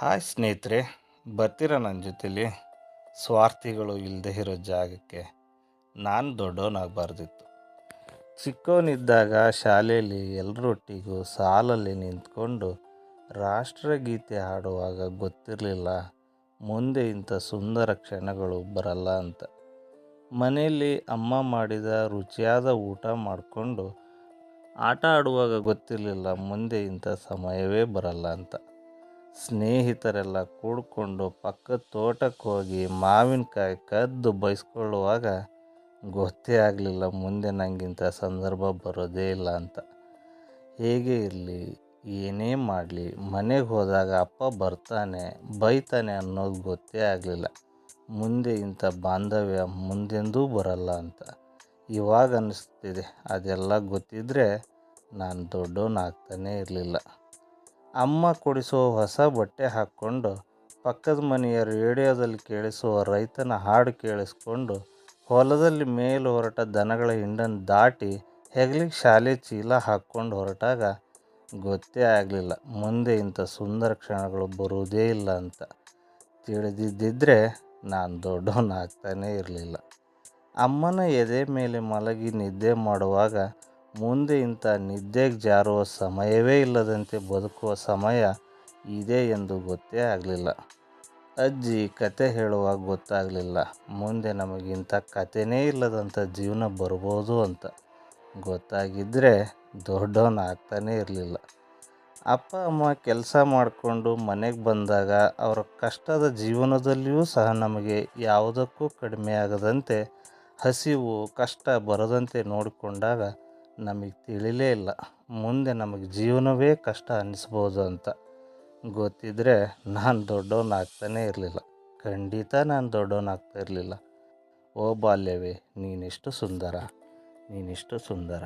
Hi ಸ್ನೇಹಿತರೆ, ಬರ್ತೀರಾ ನನ್ನ ಜೊತೆಲಿ? ಸ್ವಾರ್ಥಿಗಳು ಇಲ್ಲದೆ ಇರೋ ಜಾಗಕ್ಕೆ ನಾನು ದೊಡ್ಡವನಾಗಬಾರ್ದಿತ್ತು. ಚಿಕ್ಕವನಿದ್ದಾಗ ಶಾಲೆಯಲ್ಲಿ ಎಲ್ಲರೊಟ್ಟಿಗೂ ಸಾಲಲ್ಲಿ ನಿಂತ್ಕೊಂಡು ರಾಷ್ಟ್ರಗೀತೆ ಹಾಡುವಾಗ ಗೊತ್ತಿರಲಿಲ್ಲ, ಮುಂದೆ ಇಂಥ ಸುಂದರ ಕ್ಷಣಗಳು ಬರಲ್ಲ ಅಂತ. ಮನೆಯಲ್ಲಿ ಅಮ್ಮ ಮಾಡಿದ ರುಚಿಯಾದ ಊಟ ಮಾಡಿಕೊಂಡು ಆಟ ಆಡುವಾಗ ಗೊತ್ತಿರಲಿಲ್ಲ, ಮುಂದೆ ಇಂಥ ಸಮಯವೇ ಬರಲ್ಲ ಅಂತ. ಸ್ನೇಹಿತರೆಲ್ಲ ಕೂಡಿಕೊಂಡು ಪಕ್ಕದ ತೋಟಕ್ಕೆ ಹೋಗಿ ಮಾವಿನಕಾಯಿ ಕದ್ದು ಬೈಸ್ಕೊಳ್ಳುವಾಗ ಗೊತ್ತೇ ಆಗಲಿಲ್ಲ ಮುಂದೆ ನನಗಿಂಥ ಸಂದರ್ಭ ಬರೋದೇ ಇಲ್ಲ ಅಂತ. ಹೇಗೆ ಇರಲಿ, ಏನೇ ಮಾಡಲಿ, ಮನೆಗೆ ಹೋದಾಗ ಅಪ್ಪ ಬರ್ತಾನೆ, ಬೈತಾನೆ ಅನ್ನೋದು ಗೊತ್ತೇ ಆಗಲಿಲ್ಲ. ಮುಂದೆ ಇಂಥ ಬಾಂಧವ್ಯ ಮುಂದೆಂದೂ ಬರಲ್ಲ ಅಂತ. ಇವಾಗ ಅನ್ನಿಸ್ತಿದೆ ಅದೆಲ್ಲ ಗೊತ್ತಿದ್ದರೆ ನಾನು ದೊಡ್ಡವನಾಗ್ತಾನೇ ಇರಲಿಲ್ಲ. ಅಮ್ಮ ಕೊಡಿಸುವ ಹೊಸ ಬಟ್ಟೆ ಹಾಕ್ಕೊಂಡು ಪಕ್ಕದ ಮನೆಯ ರೇಡಿಯೋದಲ್ಲಿ ಕೇಳಿಸುವ ರೈತನ ಹಾಡು ಕೇಳಿಸ್ಕೊಂಡು ಹೊಲದಲ್ಲಿ ಮೇಲೆ ಹೊರಟ ದನಗಳ ಹಿಂಡನ್ನು ದಾಟಿ ಹೆಗಲಿಗೆ ಶಾಲೆ ಚೀಲ ಹಾಕ್ಕೊಂಡು ಹೊರಟಾಗ ಗೊತ್ತೇ ಆಗಲಿಲ್ಲ. ಮುಂದೆ ಇಂಥ ಸುಂದರ ಕ್ಷಣಗಳು ಬರುವುದೇ ಇಲ್ಲ ಅಂತ. ತಿಳಿದಿದ್ದಿದ್ರೆ ನಾನು ದೊಡ್ಡವನಾಗ್ತಾನೇ ಇರಲಿಲ್ಲ. ಅಮ್ಮನ ಎದೆ ಮೇಲೆ ಮಲಗಿ ನಿದ್ದೆ ಮಾಡುವಾಗ ಮುಂದೆ ಇಂಥ ನಿದ್ದೆಗೆ ಜಾರುವ ಸಮಯವೇ ಇಲ್ಲದಂತೆ ಬದುಕುವ ಸಮಯ ಇದೆ ಎಂದು ಗೊತ್ತೇ ಆಗಲಿಲ್ಲ. ಅಜ್ಜಿ ಕತೆ ಹೇಳುವಾಗ ಗೊತ್ತಾಗಲಿಲ್ಲ. ಮುಂದೆ ನಮಗಿಂಥ ಕತೆನೇ ಇಲ್ಲದಂಥ ಜೀವನ ಬರ್ಬೋದು ಅಂತ. ಗೊತ್ತಾಗಿದ್ದರೆ ದೊಡ್ಡವನಾಗ್ತಾನೇ ಇರಲಿಲ್ಲ. ಅಪ್ಪ, ಅಮ್ಮ ಕೆಲಸ ಮಾಡಿಕೊಂಡು ಮನೆಗೆ ಬಂದಾಗ ಅವರ ಕಷ್ಟದ ಜೀವನದಲ್ಲಿಯೂ ಸಹ ನಮಗೆ ಯಾವುದಕ್ಕೂ ಕಡಿಮೆ ಆಗದಂತೆ ಹಸಿವು, ಕಷ್ಟ ಬರದಂತೆ ನೋಡಿಕೊಂಡಾಗ ನಮಗೆ ತಿಳಿಲೇ ಇಲ್ಲ. ಮುಂದೆ ನಮಗೆ ಜೀವನವೇ ಕಷ್ಟ ಅನ್ನಿಸ್ಬೋದು ಅಂತ. ಗೊತ್ತಿದ್ದರೆ ನಾನು ದೊಡ್ಡವನಾಗ್ತಾನೇ ಇರಲಿಲ್ಲ. ಖಂಡಿತ ನಾನು ದೊಡ್ಡವನಾಗ್ತಾ ಇರಲಿಲ್ಲ. ಓ ಬಾಲ್ಯವೇ, ನೀನೆಷ್ಟು ಸುಂದರ ನೀನೆಷ್ಟು ಸುಂದರ.